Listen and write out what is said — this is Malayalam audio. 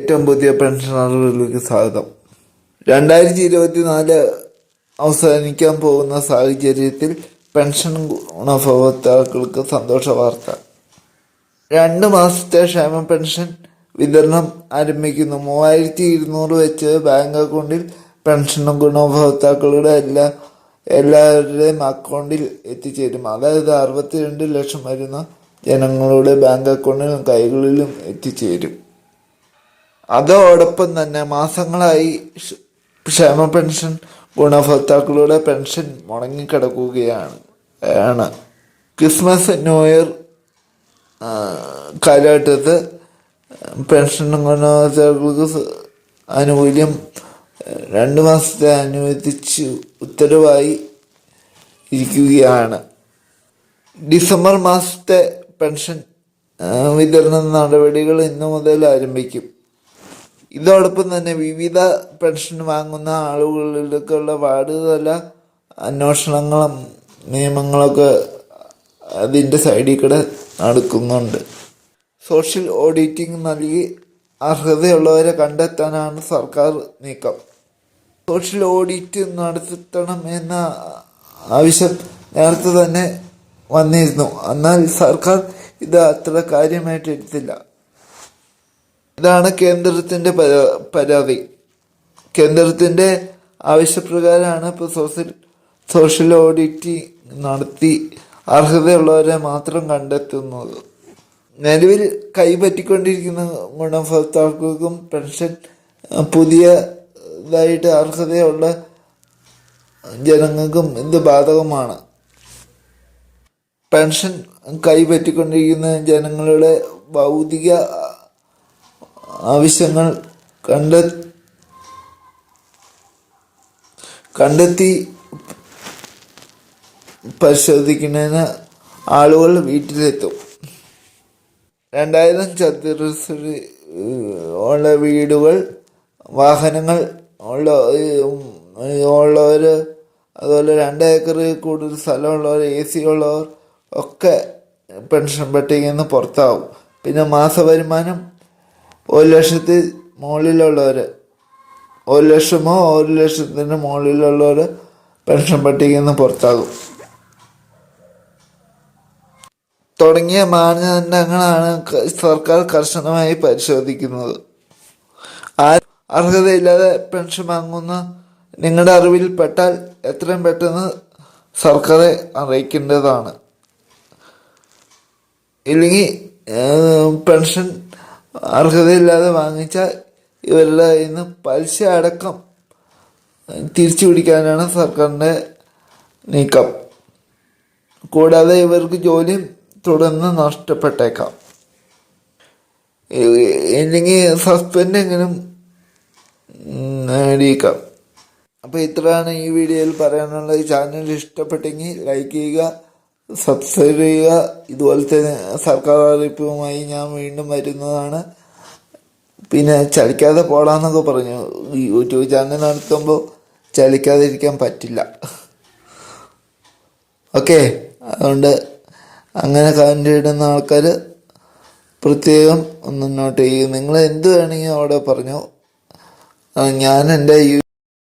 ഏറ്റവും പുതിയ പെൻഷൻ സ്വാഗതം. രണ്ടായിരത്തി ഇരുപത്തിനാല് അവസാനിക്കാൻ പോകുന്ന സാഹചര്യത്തിൽ പെൻഷൻ ഗുണഭോക്താക്കൾക്ക് സന്തോഷ വാർത്ത. രണ്ട് മാസത്തെ ക്ഷേമ പെൻഷൻ വിതരണം ആരംഭിക്കുന്നു. മൂവായിരത്തി ഇരുന്നൂറ് വെച്ച് ബാങ്ക് അക്കൗണ്ടിൽ പെൻഷൻ ഗുണഭോക്താക്കളുടെ എല്ലാ എല്ലാവരുടെയും അക്കൗണ്ടിൽ എത്തിച്ചേരും. അതായത് അറുപത്തിരണ്ട് ലക്ഷം വരുന്ന ജനങ്ങളുടെ ബാങ്ക് അക്കൗണ്ടിലും കൈകളിലും എത്തിച്ചേരും. അതോടൊപ്പം തന്നെ മാസങ്ങളായി ക്ഷേമ പെൻഷൻ ഗുണഭോക്താക്കളുടെ പെൻഷൻ മുടങ്ങിക്കിടക്കുകയാണ് ആണ്. ക്രിസ്മസ് ന്യൂ ഇയർ കാലഘട്ടത്ത് പെൻഷൻ ഗുണഭോക്താക്കൾക്ക് ആനുകൂല്യം രണ്ട് മാസത്തെ അനുവദിച്ച് ഉത്തരവായി ഇരിക്കുകയാണ്. ഡിസംബർ മാസത്തെ പെൻഷൻ വിതരണ നടപടികൾ ഇന്നു മുതൽ ആരംഭിക്കും. ഇതോടൊപ്പം തന്നെ വിവിധ പെൻഷൻ വാങ്ങുന്ന ആളുകളിലേക്കുള്ള വാർഡുതല അന്വേഷണങ്ങളും നിയമങ്ങളൊക്കെ അതിന്റെ സൈഡിൽ കൂടെ നടക്കുന്നുണ്ട്. സോഷ്യൽ ഓഡിറ്റിംഗ് നൽകി അർഹതയുള്ളവരെ കണ്ടെത്താനാണ് സർക്കാർ നീക്കം. സോഷ്യൽ ഓഡിറ്റ് നടത്തണം എന്ന ആവശ്യം നേരത്തെ തന്നെ വന്നിരുന്നു. എന്നാൽ സർക്കാർ ഇത് അത്ര കാര്യമായിട്ട് എടുത്തില്ല ഇതാണ് കേന്ദ്രത്തിന്റെ പരാ- പരാതി കേന്ദ്രത്തിന്റെ ആവശ്യപ്രകാരമാണ് ഇപ്പോൾ സോഷ്യൽ സോഷ്യൽ ഓഡിറ്റ് നടത്തി അർഹതയുള്ളവരെ മാത്രം കണ്ടെത്തുന്നത്. നിലവിൽ കൈപ്പറ്റിക്കൊണ്ടിരിക്കുന്ന ഗുണഭോക്താക്കൾക്കും പെൻഷൻ പുതിയതായിട്ട് അർഹതയുള്ള ജനങ്ങൾക്കും ഇത് ബാധകമാണ്. പെൻഷൻ കൈപ്പറ്റിക്കൊണ്ടിരിക്കുന്ന ജനങ്ങളുടെ ഭൗതിക ആവശ്യങ്ങൾ കണ്ട കണ്ടെത്തി പരിശോധിക്കുന്നതിന് ആളുകൾ വീട്ടിലെത്തും. രണ്ടായിരം ചതുരശ്രീ ഉള്ള വീടുകൾ വാഹനങ്ങൾ ഉള്ള ഉള്ളവർ അതുപോലെ രണ്ട് ഏക്കറിൽ കൂടുതൽ സ്ഥലമുള്ളവർ എ സി ഉള്ളവർ ഒക്കെ പെൻഷൻ പട്ടികയിൽ നിന്ന് പുറത്താവും. പിന്നെ മാസവരുമാനം ഒരു ലക്ഷത്തിൽ മുകളിലുള്ളവർ ഒരു ലക്ഷമോ ഒരു ലക്ഷത്തിന് മുകളിലുള്ളവർ പെൻഷൻ പട്ടികയിൽ നിന്ന് പുറത്താകും. തുടങ്ങിയ മാനദണ്ഡങ്ങളാണ് സർക്കാർ കർശനമായി പരിശോധിക്കുന്നത്. ആ അർഹതയില്ലാതെ പെൻഷൻ വാങ്ങുന്ന നിങ്ങളുടെ അറിവിൽ പെട്ടാൽ എത്രയും പെട്ടെന്ന് സർക്കാരെ അറിയിക്കേണ്ടതാണ്. ഇല്ലെങ്കിൽ പെൻഷൻ അർഹതയില്ലാതെ വാങ്ങിച്ചാൽ ഇവരുടെ കയ്യിൽ നിന്ന് പലിശ അടക്കം തിരിച്ചു പിടിക്കാനാണ് സർക്കാരിന്റെ നീക്കം. കൂടാതെ ഇവർക്ക് ജോലിയും തുടർന്ന് നഷ്ടപ്പെട്ടേക്കാം. ഇല്ലെങ്കിൽ സസ്പെൻഡ് എങ്കിലും നേടിയേക്കാം. അപ്പോൾ ഇത്രയാണ് ഈ വീഡിയോയിൽ പറയാനുള്ളത്. ചാനൽ ഇഷ്ടപ്പെട്ടെങ്കിൽ ലൈക്ക് ചെയ്യുക സബ്സ്ക്രൈബ് ചെയ്യുക. ഇതുപോലെ തന്നെ സർക്കാർ അറിയിപ്പുമായി ഞാൻ വീണ്ടും വരുന്നതാണ്. പിന്നെ ചലിക്കാതെ പോടാന്നൊക്കെ പറഞ്ഞു. യൂട്യൂബ് ചാനൽ നടത്തുമ്പോൾ ചലിക്കാതിരിക്കാൻ പറ്റില്ല. ഓക്കെ. അതുകൊണ്ട് അങ്ങനെ കമന്റ് ഇടുന്ന ആൾക്കാർ പ്രത്യേകം ഒന്ന് നോട്ട് ചെയ്യും. നിങ്ങൾ എന്ത് വേണമെങ്കിൽ അവിടെ പറഞ്ഞു. ഞാൻ എന്റെ